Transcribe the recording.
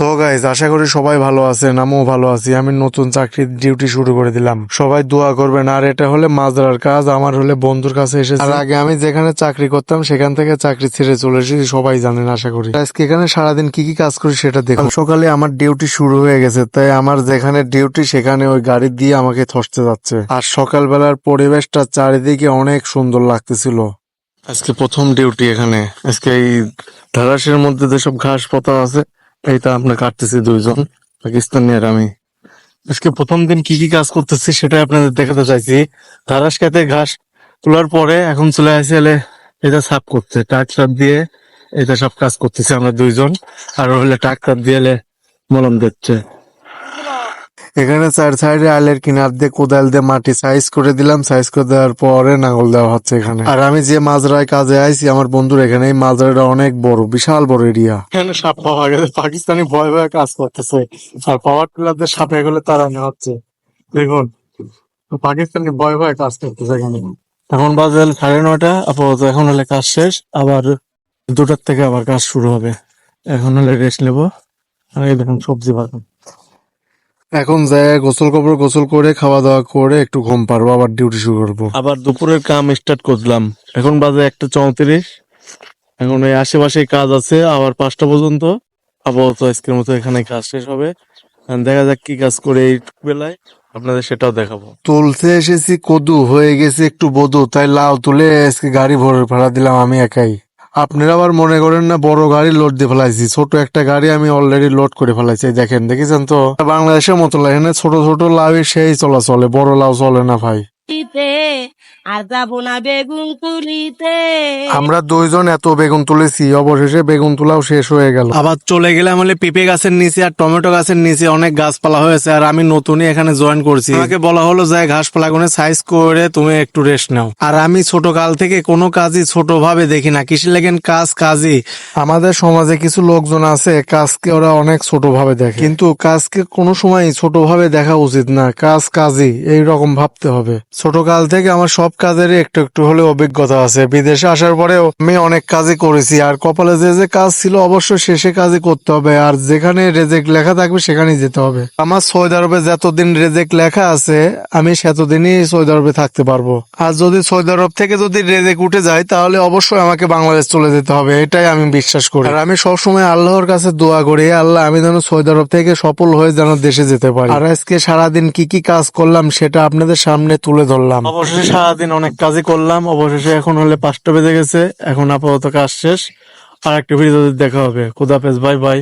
তো গাইজ আশা করি সবাই ভালো আছেন, আমিও ভালো আছি। আমি নতুন চাকরির ডিউটি শুরু করে দিলাম। সবাই দোয়া করবেন, আর এটা হলে মাঝরার কাজ, আমার হলে বন্ধুর কাছে এসেছে। আর আগে আমি যেখানে চাকরি করতাম, সেখান থেকে চাকরি ছেড়ে চলে এসেছি, সবাই জানেন, আশা করি। আজকে এখানে সারাদিন কি কি কাজ করি সেটা দেখুন। সকালে আমার ডিউটি শুরু হয়ে গেছে, তাই আমার যেখানে ডিউটি সেখানে ওই গাড়ি দিয়ে আমাকে থসতে যাচ্ছে। আর সকালবেলার পরিবেশটা চারিদিকে অনেক সুন্দর লাগতেছিল। আজকে প্রথম ডিউটি এখানে। আজকে এই ধারাসের মধ্যে যেসব ঘাস পাতা আছে, এইটা আমরা কাটতেছি দুইজন পাকিস্তানি আর আমি। আজকে প্রথম দিন কি কি কাজ করতেছি সেটা আপনাদের দেখাতে চাইছি। ধারাস খেতে ঘাস তোলার পরে এখন চলে আসে এলে এটা সাফ করতে। ট্রাক্টর দিয়ে এটা সব কাজ করতেছি আমরা দুইজন। আর হলে টাক ট্রাক্টর দিয়ে এলে মলম দিচ্ছে। এখানে চার সাইডে আলের কিনার দিয়ে কোদাল দিয়ে মাটি সাইজ করে দিলাম। সাইজ করে দেওয়ার পরে নাঙ্গল দেওয়া হচ্ছে এখানে। আর আমি যে মাজরায় কাজে আইছি, আমার বন্ধুর এখানে এই মাজরাটা অনেক বড়, বিশাল বড় এরিয়া এখানে সাপ পাওয়া গেছে। পাকিস্তানি ভয় ভয়ে কাজ করতেছে। আর পাওয়ার টিলারদের সাপে গেলে তাড়ানো হচ্ছে। দেখুন, পাকিস্তানি ভয় ভয়ে কাজ করতেছে এখানে। এখন বাজে সাড়ে নয়টা। আপাতত এখন হলে কাজ শেষ। আবার দুটার থেকে আবার কাজ শুরু হবে। এখন হলে রেস্ট নেব। আর এই দেখুন সবজি বাগান। এখন যাই গোসল করব গোসল করে খাওয়া দাওয়া করে একটু ঘুম পারব আবার ডিউটি শুরু করব। আবার দুপুরের কাম স্টার্ট করলাম। এখন বাজে একটা চৌত্রিশ। এখন এই আশেপাশে কাজ আছে আবার পাঁচটা পর্যন্ত। আপাতত আজকের মতো এখানে কাজ শেষ হবে। দেখা যাক কি কাজ করে এই বেলায় আপনাদের সেটাও দেখাবো। তুলতে এসেছি কদু হয়ে গেছে একটু বধু তাই লাউ তুলে আজকে গাড়ি ভরে ভাড়া দিলাম আমি একাই। আপনারা আবার মনে করেন না, বড় গাড়ি লোড দিয়ে ফেলাইছি। ছোট একটা গাড়ি আমি অলরেডি লোড করে ফেলাইছি, দেখেন, দেখেছেন তো? বাংলাদেশের মতো এখানে ছোট ছোট লাউ সেই চলা চলে বড় লাউ চলে না ভাই। তুলিতে আর যাব না বেগুন তুলিতে আমরা দুইজন এত বেগুন তুলেছি অবশেষে বেগুন তোলাও শেষ হয়ে গেল। আবার চলে গেলাম হলে পেঁপে গাছের নিচে আর টমেটো গাছের নিচে অনেক গাছপালা হয়েছে আর আমি নতুনই এখানে জয়েন করছি। আমাকে বলা হলো যে ঘাসপালা গুনে সাইজ করে তুমি একটু রেস্ট নাও। আর আমি ছোট কাল থেকে কোনো কাজই ছোট ভাবে দেখি না। কৃষি লেগেন কাজ কাজই। আমাদের সমাজে কিছু লোকজন আছে কাজকে ওরা অনেক ছোট ভাবে দেখে। কিন্তু কাজকে কোনো সময় ছোট ভাবে দেখা উচিত না কাজ কাজই এই রকম ভাবতে হবে। ছোট কাল থেকে আমার সব কাজেরই একটু একটু হলে অভিজ্ঞতা আছে। বিদেশে আসার পরেও আমি অনেক কাজই করেছি, আর কপালে যে যে কাজ ছিল অবশ্যই শেষে কাজই করতে হবে, আর যেখানে রেজেক্ট লেখা থাকবে সেখানেই যেতে হবে। আমার সৌদি আরবে যতদিন রেজেক্ট লেখা আছে, আমি সেতদিনই সৌদি আরবে থাকতে পারব। আর যদি সৌদি আরব থেকে যদি রেজেক্ট উঠে যায়, তাহলে অবশ্যই আমাকে বাংলাদেশ চলে যেতে হবে, এটাই আমি বিশ্বাস করি। আর আমি সবসময় আল্লাহর কাছে দোয়া করি, আল্লাহ আমি যেন সৌদি আরব থেকে সফল হয়ে যেন দেশে যেতে পারি। আর আজকে সারাদিন কি কি কাজ করলাম, সেটা আপনাদের সামনে তুলে ধরলাম। অবশেষে সারাদিন অনেক কাজই করলাম। অবশেষে এখন হলে পাঁচটা বেজে গেছে। এখন আপাতত কাজ শেষ। আর একটা ভিডিওতে দেখা হবে। খুদাফেজ বাই বাই।